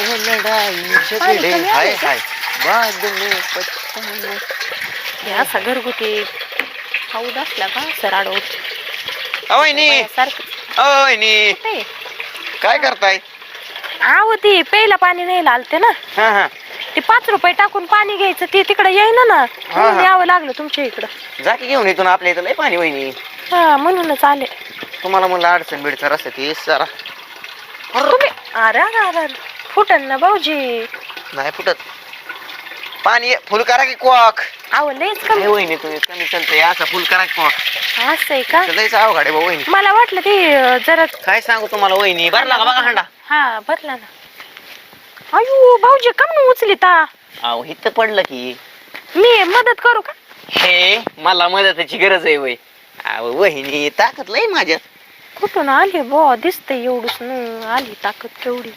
लढाई झगडे हाय? हाय. बाद में. हे असा घरगुती असला का सर सारखं काय करताय? आव ती प्यायला पाणी नाही आलते ना. हा हा. ते पाच रुपये टाकून पाणी घ्यायचं ते तिकडे येईना ना. म्हणून. यावं लागलं तुमच्या इकडं. जा की घेऊन इथून आपल्या इथं लय पाणी वहिनी. हा म्हणूनच आले. तुम्हाला म्हणलं अडचण बिडचण रस्ते ती जरा तुम्ही अरे अरे अरे अरे. फुटन ना भाऊजी? नाही फुटत. पाणी फुल करा की क्वाक आव लयच हे कमी वहिनी तुम्ही कमी चालतंय. असं फुल करा की क्वाक असं आहे का लयच अवघड आहे भाऊ वहिनी. मला वाटलं ते अं, जरा काय सांगू तुम्हाला वहिनी? भरला का बघा हांडा. हा भरला ना. अयो भाऊजी कम न उचली ता अहो इथं पडलं की. मी मदत करू का? हे मला मदतीची गरज आहे वय अहो वहिनी ताकद लय माझ्यात. कुठून आली बो दिसतंय एवढूच. न आली ताकद केवढी?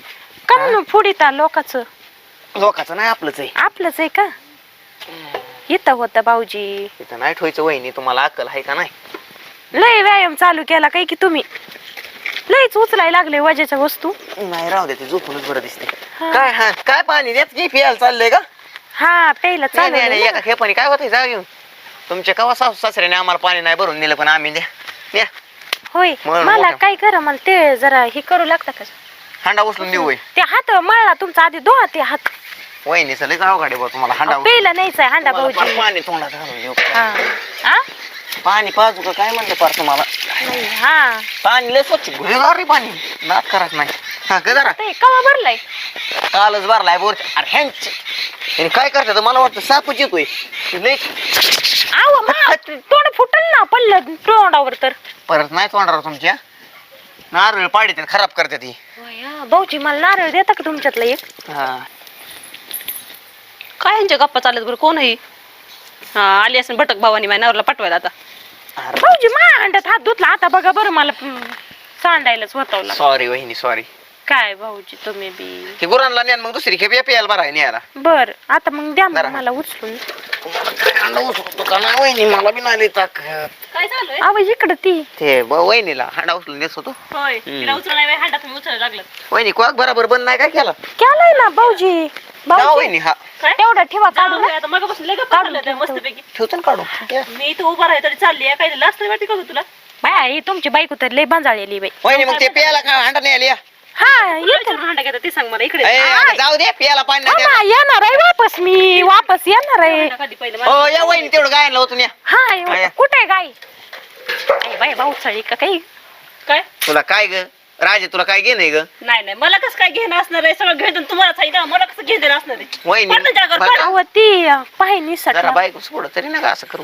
कम न फुडिता लोकांचं? लोकांचं नाही आपलंच आहे. आपलंच आहे का? इथं होतं भाऊजी. इथं नाही ठेवायचं वहिनी तुम्हाला अक्कल आहे का नाही? लय व्यायाम चालू केला काय की तुम्ही? लयच उचलाय लागले वजाच्या वस्तू. नाही राहू दे ते झोपूनच बरं दिसते. हा. काय हा काय पाणी देत की पियाला चाललंय का? हा प्यायला नाही, नाही, नाही, चालू एका खेपाने काय होतंय जा घेऊन तुमच्या कवा सासू सासऱ्याने आम्हाला पाणी नाही भरून दिलं पण आम्ही द्या. द्या. होय म्हणून मला काय करा मला ते जरा हे करू लागतं का? हांडा उचलून देऊ ते हात मळला तुमचा आधी दोहा ते हात. वहिनी अवघड आहे बा तुम्हाला हांडा अहो, प्यायला नाहीच आहे हांडा तुम्हाला भाऊजी. फार पाणी तोंडात घालून देऊ हा. हा? पाणी पाजू का? काय म्हणलं पार तुम्हाला? नाही, हा. पाणी लय स्वच्छ गुन्हेगार रे पाणी. करत नाही. हा का जरा. ते कवा भरलाय? कालच भरलाय बोर. अरे ह्यांच. काय करतात मला वाटतं सापच येतोय लय आव मा तोंड फुटल ना पडलं तोंडावर तर. परत नाही तोंडावर तुमच्या. नारळ पाडी खराब करते ती भाऊजी मला नारळ देता का तुमच्यातला एक? हा. काय यांच्या गप्पा चालत बरं? कोण आहे? हा आली असेल भटक भावानी माझ्या नवऱ्याला पाठवायला आता. अरे. भाऊजी मा अंड्यात हात धुतला. आता बघा बरं मला हम्म, सांडायलाच होतावला सॉरी वहिनी सॉरी काय भाऊजी तुम्ही बी. ते गुरांना न्या मग दुसरी खेप या प्यायला बरं आहे न्यायला. बर आता मग द्या मग. मला उचलून. तुम्हाला काय अंडा उचलतो का ना वहिनी? मला बी नाही ताकद. काय चालू आहे आवाज इकडं ती. ते ब- वहिनीला हांडा उचलून होतो. होय तिला उचला नाही बाई, हांडा तुम्ही उचलायला लागलं. वहिनी क्वाक बरोबर बंद नाही काय केला? केलाय ना भाऊजी. जा भाऊजी. वहिनी हा. काय? तेवढा ठेवा काढू जाऊ ना दे, आता मग बसून लय गप्पा काढून ठेवतो. मस्तपैकी. ठेवतो ना काढून. या. मी इथं उभा राही तरी चालली आहे काय लास्ट वाटते का गं तुला? बाय ही तुमची बायको तर लय बांजाळलेली बाई. वहिनी मग ते प्यायला का हांडा नाही आली हा येते ते सांग मला इकडे. ए, जाऊ दे प्यायला पाणी नाही हा, येणार आहे वापस मी वापस येणार आहे. कधी पहिलं. हो या वहिनी तेवढं गायला होतो या. हा काय? येऊ. कुठे आहे गाई? आई बाई भाऊ चळी का काही? काय? तुला काय ग? राजे तुला काय घेणं ग? नाही नाही मला कसं काय घेणं असणार आहे? सगळं घेऊन तुम्हाला सांगितलं मला कसं घेणं असणार आहे? वहिनी पड ना जागेवर, बघा, पड. अहो ती पाय जरा निसटला बायको सोड तरी नका असं करू.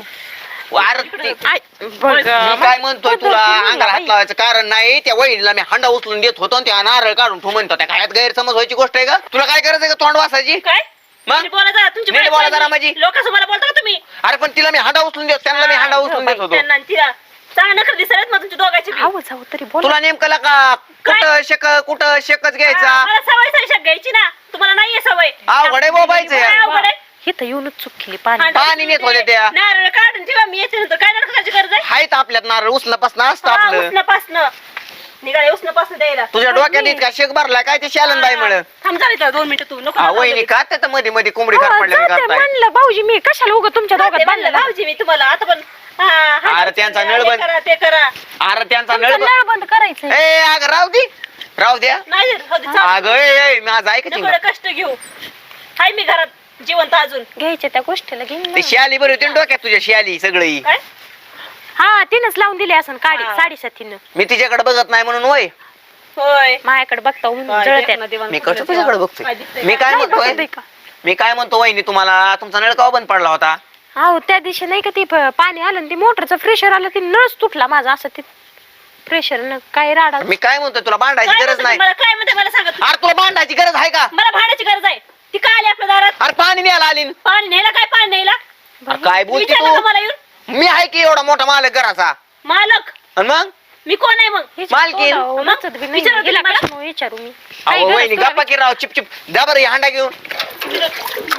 मी काय म्हणतोय तुला? अंगाला हात. लावायचं कारण नाही. त्या वहिनीला मी हांडा उचलून देत होतो आणि त्या नारळ काढून ठेव म्हणतो त्या काय गैरसमज व्हायची गोष्ट आहे का? तुला काय करायचं का तोंड वासायची? काय? मग? नीट बोला जरा तुमची नीट बायको बोला आहे जरा मी. माझी. लोकांसमोर बोलता का तुम्ही? अरे पण तिला मी हांडा उचलून देतो त्यांना मी हांडा उचलून देत होतो. त्यांना आणि तिला. चांगलं नखर दिसत मग तुमच्या दोघांची बी. आवाज आहो तरी बोला. तुला नेमकं का कुठं शेक कुठं शेकच घ्यायचा? मला सवय सवय घ्यायची ना. तुम्हाला नाहीये सवय. अवघड आहे अवघड आहे? इथं येऊनच चूक केली पाणी पाणी नेत होते त्या. नारळ काढून ठेवा मी याच्या नंतर. काय नारळ खायची गरज आहे? हायत आपल्यात नारळ उचलपासून असतं हा, आपलं. उष्णपासनं. निघाले द्यायला. तुझ्या डोक्यात इतका शेक भरलाय काय ते शालन बाई म्हण? थांब झाली तर दोन मिनिटं तू. नको वहिनी जाऊ का त्याचं मध्ये मध्ये कोंबडी अहो, खात करताय म्हणलं भाऊजी मी कशाला उगा तुमच्या दे. दोघात ते म्हणलं बांधलं भाऊजी मी तुम्हाला आता पण हा, हा, अरे त्यांचा हे नळ बंद- करा ते करा. अरे त्यांचा नळ तुमचं नळ बंद. करायचंय. ए अगं राहू दे. राहू द्या. नाही हो चाल. अगं ए, माझं ऐकत नको एवढं कष्ट घेऊ. हाय मी घरात जिवंत अजून घ्यायच्या त्या गोष्टीला घेईन ना. ते शियाली बरी होती ना डोक्यात तुझ्या शियाली सगळी काय हा तिनंच लावून दिली असं काडी हा. साडेसातीनं मी तिच्याकडे बघत नाही म्हणून वय होय माझ्याकडे बघता मी कुठलं कसं तुझ्याकडे देवा. बघतोय काय दिसतंय मी का? काय नाही म्हणतोय का? मी काय म्हणतो वहिनी तुम्हाला तुमचा नळ का बंद पडला होता अहो त्या दिवशी नाही का ती प- पाणी आलं आणि ती मोटरचं प्रेशर आलं ती नळच तुटला माझा असं ते प्रेशर न काय राडा मी काय म्हणतोय तुला भांडायची गरज नाही मला काय म्हणते मला सांगा तू. अरे तुला भांडायची गरज आहे का मला भाड्याची गरज आहे ती काय आली आपल्या दारात अरे पाणी न्यायला आली. न. पाणी न्यायला काय पाणी न्यायला? अरे काय बोलते विचारलं का तू मला येऊन? मी आहे की एवढा मोठा मालक घराचा? मालक. आणि मग? मी कोण आहे मग? बी नाही. विचारा हिला तुम्ही मला. कशामुळे विचारू मी. काय अहो गरज वहिनी तुला गप्पा की राव चिप चिप जा बरं हे हांडा घेऊन.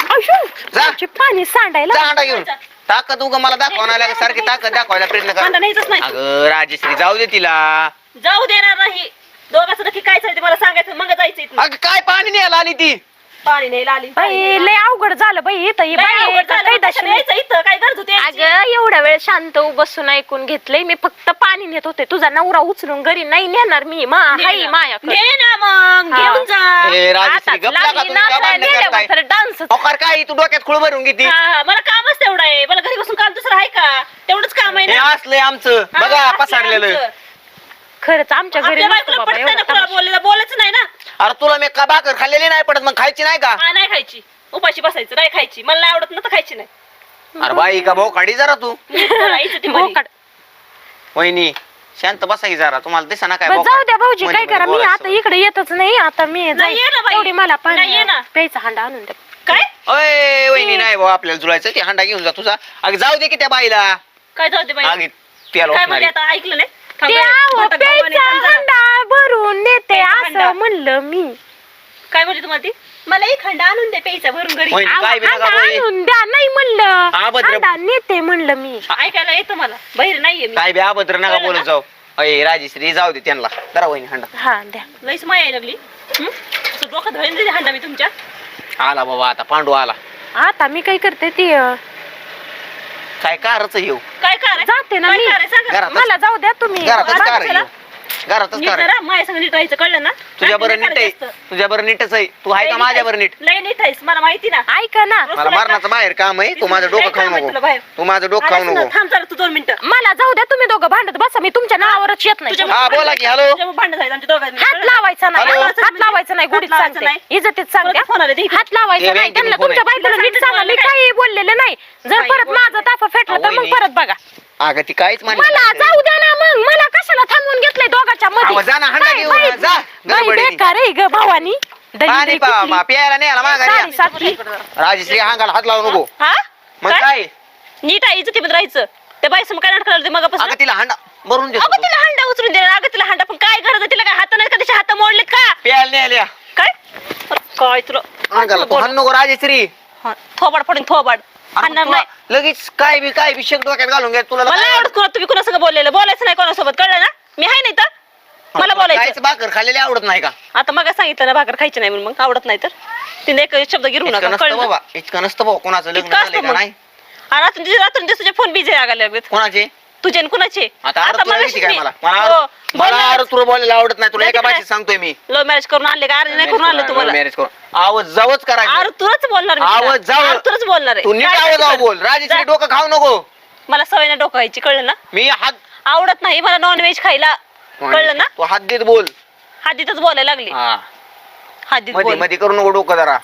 अशो, जा. तुमची पाणी सांडायला हांडा घेऊन. ताकद उगा मला दाखवणार लागे सारखी ताकद दाखवायला प्रयत्न कर. कांदा न्यायचाच नाही. अगं राजश्री जाऊ दे तिला. जाऊ देणार नाही. दोघांचं नक्की काय चालते मला सांगायचं मग जायचं इथून. अगं काय पाणी न्यायला आली ती? पाणी नाही आली बाई लय अवघड झालं बाई इथं ही बाई? इथं काय गरज होती? अगं एवढ्या वेळ शांत बसून ऐकून घेतलंय मी फक्त पाणी नेत होते. तुझा नवरा उचलून घरी नाही नेणार मी मा हाई मायाकडे. ने ना मग हा. घेऊन जा. ए, राजश्री, गप लागा तुम्ही, का भांडणं करताय? डान्स अकार काय तू डोक्यात खुळ भरून घेती? हा, हा, मला कामच तेवढं आहे. मला घरी बसून काम दुसरं आहे का? तेवढंच काम आहे हे ना. असलंय आमचं. हा, बघा असलं पसारलेलं. आमचं. खरंच आमच्या घरी आपल्या नसतं बायकोला बाबा पटत एवढं नाही ना कुणाला तमाशा. बोलायला बोलायचं नाही ना. अरे तुला मी का भाकर खाल्लेली नाही पडत? मग खायची नाही का? हा नाही खायची. उपाशी बसायचं नाही खायची. मला नाही आवडत ना तर खायची नाही. अरे बाई का भाऊ काढी जरा तू? मला इज्जती. वहिनी शांत बसा की जरा. तुम्हाला दिसा ना काय बरं. जाऊ द्या भाऊजी काय करा? मी. आता इकडे येतच नाही. आता मी. ये ना बाई. तेवढी मला नाही, पाणी ये ना. प्यायचा हांडा आणून द्या काय? अय वहिनी नाही भाऊ आपल्याला जुळायचं ती. हांडा घेऊन जा तुझा. अगं जाऊ दे की त्या बाईला. काय जाऊ दे बाई? त्याला काय उठणारी. म्हणजे आता ऐकलं नाही? थांब ते बाई, आहो, भटक भावाने प्यायचा समजा. हांडा भरून नेते प्यायचा हांडा. असं म्हणलं मी. काय म्हणली तुम्हाला ती मला एक खंड आणून दे प्यायचा भरून घरी. वहिनी, आहो, काय बी नका हांडा बोलू. आणून द्या नाही म्हणलं. हा, नेते म्हणलं मी. ऐकायला येतं मला. बाहेर नाहीये मी. काय बी अभद्र नका बोलत? जाऊ. अय राजेश्री जाऊ दे त्यांना. जरा वहिनी हांडा. हा द्या. लईच माया यायला लागली. हं? असं डोकं धरून दिली हांडा मी तुमच्या? आला बाबा आता पांडू आला. आता मी काय करते ती अं, काय कारच येऊ काय काय जाते ना काय मी. सांगा. मला जाऊ द्या तुम्ही. घरातच कार कशाला? येऊ घरातच नीट कार जरा माझ्या संग नीट राहायचं कळलं ना तुझ्या बरं नीट आहे. तुझ्या बरं नीटच आहे तू आहे का नीट माझ्या. बरं नीट लय नीट आहेस मला माहिती ना ऐका ना मला तुला मरणाचं बाहेर काम आहे तू माझं डोकं खाऊ नको. तू माझं डोकं खाऊ आलास ना, नको थांब जरा तू दोन मिनिटं मला जाऊ द्या तुम्ही दोघं भांडत बसा मी तुमच्या नावावरच येत नाही हा, बोला की, हॅलो. भांडण झालं आमच्या दोघांमध्ये. हात? लावायचा नाही हॅलो. हात लावायचा नाही हात गुढीत लावायचं सांगते नाही. इज्जतीत सांगते परत फोन आले, दे इकडे. हात लावायचा नाही त्यांना तुमच्या. बायकोला नीट सांगा मी काही बोललेले नाही जर परत. माझा ताफा फेटला तर मग. परत बघा अगं ती काहीच मला. जाऊ द्या ना मग. मला कशाला थांबवून घेतलंय दोघांच्या अहो, मध्ये जा ना, हांडा काय घेऊन बाई- जा, जा, बाई गडबडीने. बेकार आहे ग भावानी. पाणी दलिंद्री पा कुठली. मा प्यायला नाही आला माघारी या. साडेसातली. राजेश्री हात लावू नको. हा? मग काय? काय? नीट आहे इज्जतीमध्ये राहायचं. त्या बाई समोर काय नाटक करायला मग अगं तिला हांडा भरून देतो. अगं तिला हांडा उचलून दे अगं तिला हांडा पण काय गरज आहे? तिला काय हात नाही का? तिच्या हात मोडलेत का? प्यायला नाही आल्या. काय? काय तुला? तू हाण नको राजेश्री. हा, थोबाड पडून थोबाड. नाही. लगेच काय बी काय बी डोक्यात घालून घ्या तुला मला नाही आवडत कोणा तुम्ही कोणासंग बोललेलं? बोलायचं नाही कोणासोबत कळलं ना? मी आहे नाही तर? मला बोलायचं. भाकर खाल्लेली आवडत नाही का? आता मग सांगितलं ना भाकर खायची नाही म्हणून मग आवडत नाही तर? तिने एक शब्द गिरू इतकं नका नसतं कळलं बाबा इतकं नसतं बाबा कोणाचं लग्न इतकं झालंय असतं का मग. नाही? आणि रात्री रात्री तुझे फोन बिझी लागायला लागलेत कोणाचे? तुझे आणि कुणाचे? आता तुला माहिती काय मला मला? हो, मला तुला बोलायला आवडत नाही. तुला एका? भाषेत सांगतोय मी. लव्ह मॅरेज करून आणले का? अरे नाही करून आणलं तुम्हाला. मॅरेज करून. आवाज जावच अरे करायचं तुलाच बोलणार मी आवाज तिला. जाऊ. अरे तुलाच बोलणार आहे. तू नीट काय आवाज बोल? राजेश्री जा. डोकं खाऊ नको. मला सवय नाही डोकं खायची कळलं ना? मी हात आवडत नाही मला नॉन व्हेज खायला कळलं ना? तू हात देत बोल. हादीतच बोलायला लागली. हा. हादीत मध्ये बोल. मध्ये करू नको डोकं जरा.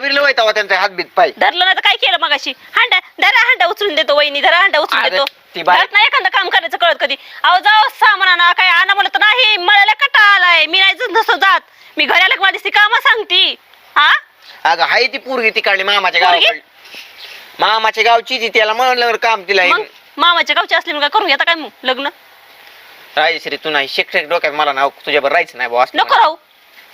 बिरलं व्हायचा तेव्हा त्यांचा हात बीत पाय. धरलं नाही तर काय केलं मगाशी? हांडा धरा हांडा उचलून देतो वहिनी धरा हांडा उचलून देतो. ती बाई- घरात नाही एखादं काम करायचं कळत कधी. अहो जाऊ सामान आणा काय आणा म्हणलं तर नाही. लय कटा आलाय. मी नाही नसतो जात. मी घरी आलं की माझी कामं सांगती. हा? अगं हाय ती पोरगी ती काढली मामाच्या पोरगी? गावाकडली. मामाच्या गावची ती त्याला म्हणलं काम तिला मग? मामाच्या गावची असली मग काय करून घेता काय मग? लग्न? राजेश्री तू नाही शिक्षक डोक्यात मला नाव तुझ्यावर राहायचं नाही भाऊ नको राहू.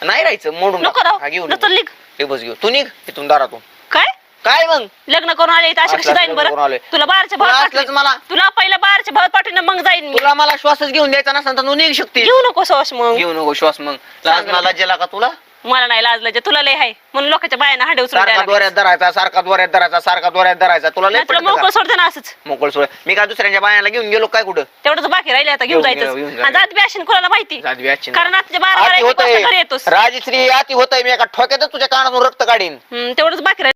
नाही राहायचं मोडून नको टाक. हा, निघ. हे बस घेऊ तू निघ इथून दारातून. काय? काय मग? लग्न करून आले इथं अशी कशी जाईन लग्न करून बरं. तुला बाराच्या तुला भावात असलंच पाठवीन. मला. तुला पहिला बाराच्या भावात पाठवून मग जाईन मी. तुला मला श्वासच घेऊन द्यायचा नसेल तर तू निघ शकते घेऊ नको सॉस मग. घेऊ नको श्वास मग. लाज सांग. मला जेला का तुला? मला नाही लाजलं जे तुला लय आहे. म्हणून लोकांच्या बायांना हांडे उचलून सारखा द्यायला दोऱ्यात धरायचा सारखा दोऱ्यात धरायचा सारखा दोऱ्यात धरायचा. तुला लय नाही तुला सोडते ना असंच. मोकळ सोड. मी काय दुसऱ्यांच्या बायाला घेऊन गेलो काय कुठं? तेवढंच बाकी राहिले आता घेऊन घेऊन घेऊन जायचं. आणि जात बी असेल कोणाला माहिती. जात बी अशी कारण आता बारा आती बारा एक होतंय. वाजता घरी येतोस. राजश्री आती होतंय. मी एका ठोक्यातच तुझ्या कानातून रक्त काढीन. हम्म, तेवढंच बाकी राहिलं.